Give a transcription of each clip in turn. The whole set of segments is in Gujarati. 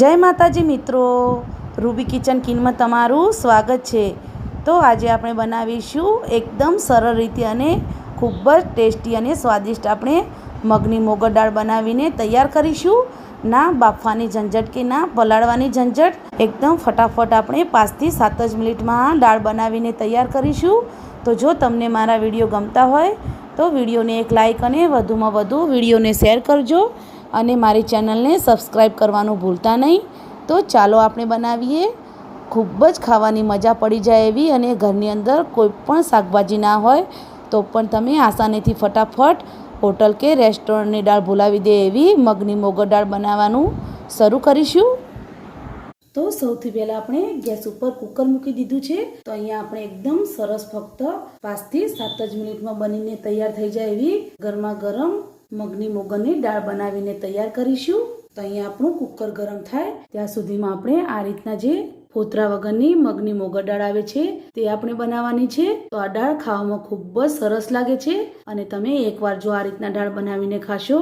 જય માતાજી મિત્રો. રૂબી કિચન કિનમાં તમારું સ્વાગત છે. તો આજે આપણે બનાવીશું એકદમ સરળ રીતે અને ખૂબ જ ટેસ્ટી અને સ્વાદિષ્ટ આપણે મગની મોગર દાળ બનાવીને તૈયાર કરીશું. ના બાફવાની ઝંઝટ કે ના પલાળવાની ઝંઝટ. એકદમ ફટાફટ આપણે પાંચથી સાત જ મિનિટમાં દાળ બનાવીને તૈયાર કરીશું. તો જો તમને મારા વીડિયો ગમતા હોય તો વિડીયોને એક લાઇક અને વધુમાં વધુ વિડીયોને શેર કરજો. અને મારી ચેનલને સબસ્ક્રાઈબ કરવાનું ભૂલતા નહીં. તો ચાલો આપણે બનાવીએ. ખૂબ જ ખાવાની મજા પડી જાય એવી અને ઘરની અંદર કોઈ પણ શાકભાજી ના હોય તો પણ તમે આસાનીથી ફટાફટ હોટલ કે રેસ્ટોરન્ટની દાળ ભૂલાવી દે એવી મગની મોગર દાળ બનાવવાનું શરૂ કરીશું. તો સૌથી પહેલાં આપણે ગેસ ઉપર કુકર મૂકી દીધું છે. તો અહીંયા આપણે એકદમ સરસ ફક્ત પાંચથી સાત જ મિનિટમાં બનીને તૈયાર થઈ જાય એવી ગરમા ગરમ મગની મોગરની દાળ બનાવીને તૈયાર કરીશું. તો અહીંયા આપણું કુકર ગરમ થાય. ત્યાં સુધીમાં આપણે આ રીતના જે ફોતરા વગરની મગની મોગર દાળ આવે છે, તે આપણે બનાવવાની છે. તો આ દાળ ખાવામાં ખૂબ જ સરસ લાગે છે અને તમે એકવાર જો આ રીતના દાળ બનાવીને ખાશો,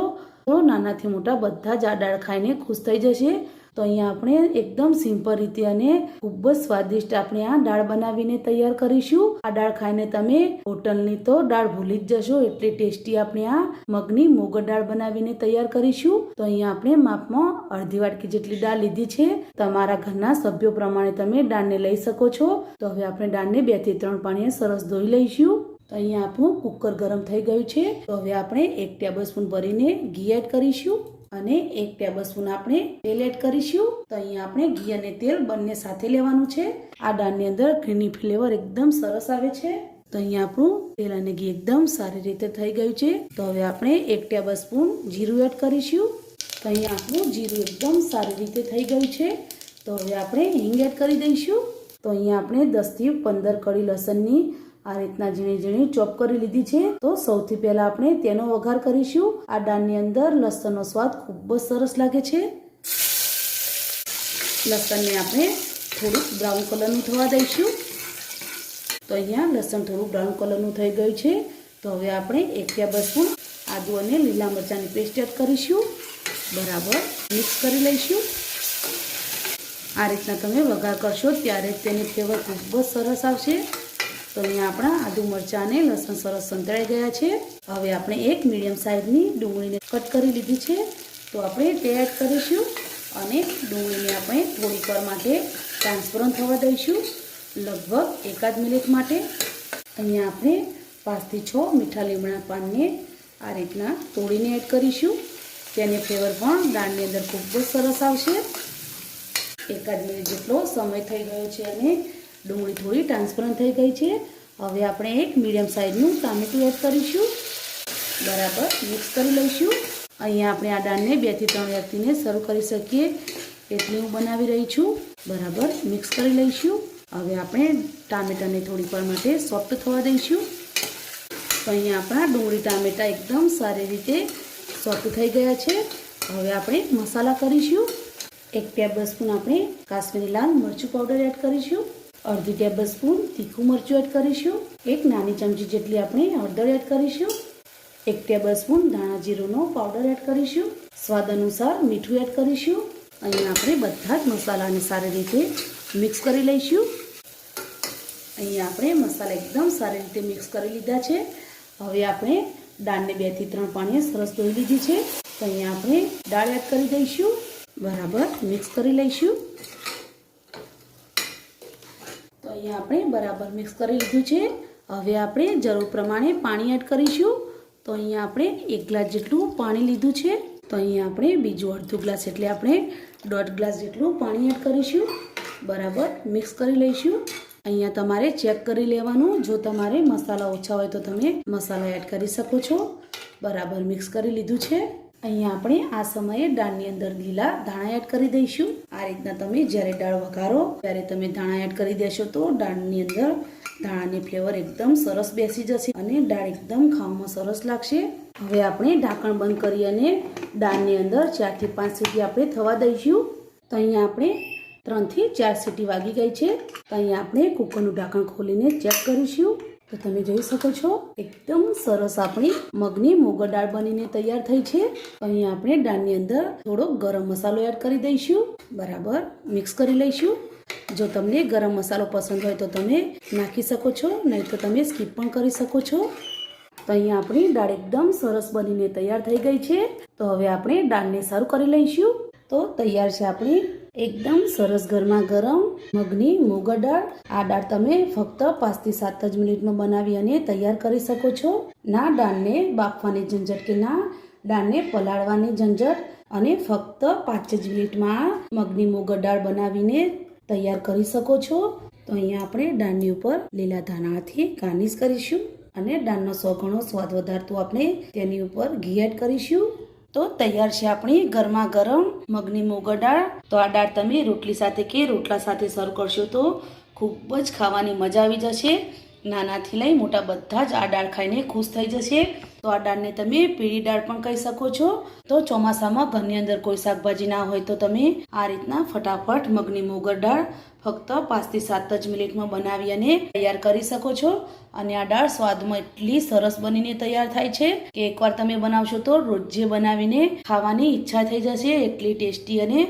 તો નાનાથી મોટા બધા જ આ દાળ ખાઈને ખુશ થઈ જશે. તો અહીંયા આપણે એકદમ સિમ્પલ રીતે અને ખૂબ જ સ્વાદિષ્ટ આપણે આ દાળ બનાવીને તૈયાર કરીશું. આ દાળ ખાઈને તમે હોટલની તો દાળ ભૂલી જ જશો, એટલી ટેસ્ટી આપણે આ મગની મોગર દાળ બનાવીને તૈયાર કરીશું. તો અહીંયા આપણે માપમાં અડધી વાટકી જેટલી દાળ લીધી છે. તમારા ઘરના સભ્યો પ્રમાણે તમે દાળને લઈ શકો છો. તો હવે આપણે દાળને બેથી ત્રણ પાણીએ સરસ ધોઈ લઈશું. તો અહીંયા આપણું કુકર ગરમ થઈ ગયું છે. તો હવે આપણે એક ટેબલ સ્પૂન ભરીને ઘી એડ કરીશું. અને એક ટેબલ સ્પૂન આપણે તેલ એડ કરીશું. તો અહીંયા આપણે ઘી અને તેલ બંને સાથે લેવાનું છે. આ દાળની અંદર ઘીની ફ્લેવર એકદમ સરસ આવે છે. તો અહીંયા આપણું તેલ અને ઘી એકદમ સારી રીતે થઈ ગયું છે. તો હવે આપણે એક ટેબલ સ્પૂન જીરું એડ કરીશું. તો અહીંયા આપણું જીરું એકદમ સારી રીતે થઈ ગયું છે. તો હવે આપણે હિંગ એડ કરી દઈશું. તો અહીંયા આપણે દસથી પંદર કળી લસણની આ રીતના ઝીણી ઝીણી ચોપ કરી લીધી છે. તો સૌથી પહેલા આપણે તેનો વઘાર કરીશું. આ દાળની અંદર લસણનો સ્વાદ ખૂબ જ સરસ લાગે છે. લસણને આપણે થોડુંક બ્રાઉન કલરનું થવા દઈશું. તો અહીંયા લસણ થોડું બ્રાઉન કલરનું થઈ ગયું છે. તો હવે આપણે એક ટેબલ સ્પૂન આદુ અને લીલા મરચાંની પેસ્ટ એડ કરીશું. બરાબર મિક્સ કરી લઈશું. આ રીતના તમે વઘાર કરશો ત્યારે તેની ફ્લેવર ખૂબ જ સરસ આવશે. તો અહીંયા આપણા આદુ મરચાં અને લસણ સરસ સંતળાઈ ગયા છે. હવે આપણે એક મીડિયમ સાઇઝની ડુંગળીને કટ કરી લીધી છે. તો આપણે તે એડ કરીશું અને ડુંગળીને આપણે થોડીક વાર માટે ટ્રાન્સપરન્ટ થવા દઈશું, લગભગ એકાદ મિનિટ માટે. અહીંયા આપણે પાંચથી છ મીઠા લીમડા પાનને આ રીતના તોડીને એડ કરીશું. તેની ફ્લેવર પણ દાળની અંદર ખૂબ જ સરસ આવશે. એકાદ મિનિટ જેટલો સમય થઈ ગયો છે અને ડુંગળી થોડી ટ્રાન્સપરન્ટ થઈ ગઈ છે. હવે આપણે એક મીડિયમ સાઇઝનું ટામેટું એડ કરીશું. બરાબર મિક્સ કરી લઈશું. અહીંયા આપણે આ દાળને બેથી ત્રણ વ્યક્તિને સર્વ કરી શકીએ. એટલી હું બનાવી રહી છું. બરાબર મિક્સ કરી લઈશું. હવે આપણે ટામેટાને થોડીક વાર માટે સોફ્ટ થવા દઈશું. તો અહીંયા આપણા ડુંગળી ટામેટા એકદમ સારી રીતે સોફ્ટ થઈ ગયા છે. હવે આપણે મસાલા કરીશું. એક ટેબલ સ્પૂન આપણે કાશ્મીરી લાલ મરચું પાવડર એડ કરીશું. અડધી ટેબલ સ્પૂન તીખું મરચું એડ કરીશું. એક નાની ચમચી જેટલી આપણે હળદર એડ કરીશું. એક ટેબલ સ્પૂન ધાણા જીરુંનો પાવડર એડ કરીશું. સ્વાદ અનુસાર મીઠું એડ કરીશું. અહીંયા આપણે બધા જ મસાલાને સારી રીતે મિક્સ કરી લઈશું. અહીંયા આપણે મસાલા એકદમ સારી રીતે મિક્સ કરી લીધા છે. હવે આપણે દાળને બેથી ત્રણ પાણીએ સરસ ધોઈ લીધી છે. તો અહીંયા આપણે દાળ એડ કરી દઈશું. બરાબર મિક્સ કરી લઈશું. અહીંયા આપણે બરાબર મિક્સ કરી લીધું છે. હવે આપણે જરૂર પ્રમાણે પાણી એડ કરીશું. તો અહીંયા આપણે એક ગ્લાસ જેટલું પાણી લીધું છે. તો અહીંયા આપણે બીજું અડધું ગ્લાસ એટલે આપણે દોઢ ગ્લાસ જેટલું પાણી એડ કરીશું. બરાબર મિક્સ કરી લઈશું. અહીંયા તમારે ચેક કરી લેવાનું. જો તમારે મસાલા ઓછા હોય તો તમે મસાલા એડ કરી શકો છો. બરાબર મિક્સ કરી લીધું છે. અહીંયા આપણે આ સમયે દાળની અંદર લીલા ધાણા એડ કરી દઈશું. આ રીતના તમે જ્યારે દાળ વઘારો, ત્યારે તમે ધાણા એડ કરી દેશો તો દાળની અંદર ધાણાની ફ્લેવર એકદમ સરસ બેસી જશે અને દાળ એકદમ ખાવામાં સરસ લાગશે. હવે આપણે ઢાંકણ બંધ કરી અને દાળની અંદર ચારથી પાંચ સીટી આપણે થવા દઈશું. તો અહીંયા આપણે ત્રણથી ચાર સીટી વાગી ગઈ છે. તો અહીંયા આપણે કુકરનું ઢાંકણ ખોલીને ચેક કરીશું. તો તમે જોઈ શકો છો, એકદમ સરસ આપણી મગની મોગર દાળ બનીને તૈયાર થઈ છે. અહીં આપણે દાળની અંદર થોડો ગરમ મસાલો એડ કરી દઈશું. બરાબર, મિક્સ કરી લઈશું. જો તમને ગરમ મસાલો પસંદ હોય તો તમે નાખી શકો છો, નહીં તો તમે સ્કીપ પણ કરી શકો છો. તો અહીંયા આપણી દાળ એકદમ સરસ બનીને તૈયાર થઈ ગઈ છે. તો હવે આપણે દાળને સારું કરી લઈશું. તો તૈયાર છે આપણી એકદમ સરસ ગરમા ગરમ, મગની મોગર દાળ. આ દાળ તમે ફક્ત પાંચથી સાત જ મિનિટમાં બનાવી અને તૈયાર કરી શકો છો. ના દાળને બાફવાની ઝંઝટ કે ના દાળને પલાળવાની ઝંઝટ અને ફક્ત પાંચ જ મિનિટમાં મગની મોગર દાળ બનાવીને તૈયાર કરી શકો છો. તો અહીંયા આપણે દાળની ઉપર લીલા ધાણાથી ગાર્નિશ કરીશું અને દાળનો સો ગણો સ્વાદ વધારતું આપણે તેની ઉપર ઘી એડ કરીશું. તો તૈયાર છે આપણી ગરમા ગરમ મગની મોગર દાળ. તો આ દાળ તમે રોટલી સાથે કે રોટલા સાથે સર્વ કરશો તો ખૂબ જ ખાવાની મજા આવી જશે. નાનાથી લઈ મોટા બધા જ આ દાળ ખાઈને ખુશ થઈ જશે. તો આ દાળને તમે પીળી દાળ પણ કહી શકો છો. તો ચોમાસામાં ઘરની અંદર કોઈ શાકભાજી ના હોય તો તમે આ રીતના ફટાફટ મગની મોગર દાળ ફક્ત પાંચથી સાત જ મિનિટમાં બનાવી અને તૈયાર કરી શકો છો. અને આ દાળ સ્વાદમાં એટલી સરસ બનીને તૈયાર થાય છે કે એકવાર તમે બનાવશો તો રોજે બનાવીને ખાવાની ઈચ્છા થઈ જશે, એટલી ટેસ્ટી અને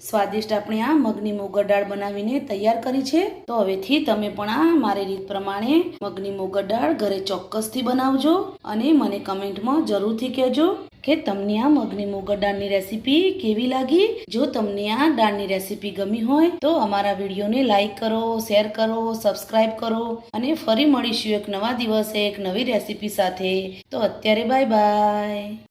સ્વાદિષ્ટ આપણે આ મગની મોગર દાળ બનાવીને તૈયાર કરી છે. તો હવેથી તમે પણ આ મારી રીત પ્રમાણે મગની મોગર દાળ ઘરે ચોક્કસથી બનાવજો અને મને કમેન્ટમાં જરૂરથી કહેજો કે તમને આ મગની મોગર દાળની રેસીપી કેવી લાગી? જો તમને આ દાળની રેસીપી ગમી હોય તો અમારા વિડીયોને લાઈક કરો, શેર કરો સબસ્ક્રાઈબ કરો અને ફરી મળીશું એક નવા દિવસે એક નવી રેસીપી સાથે. તો અત્યારે બાય બાય.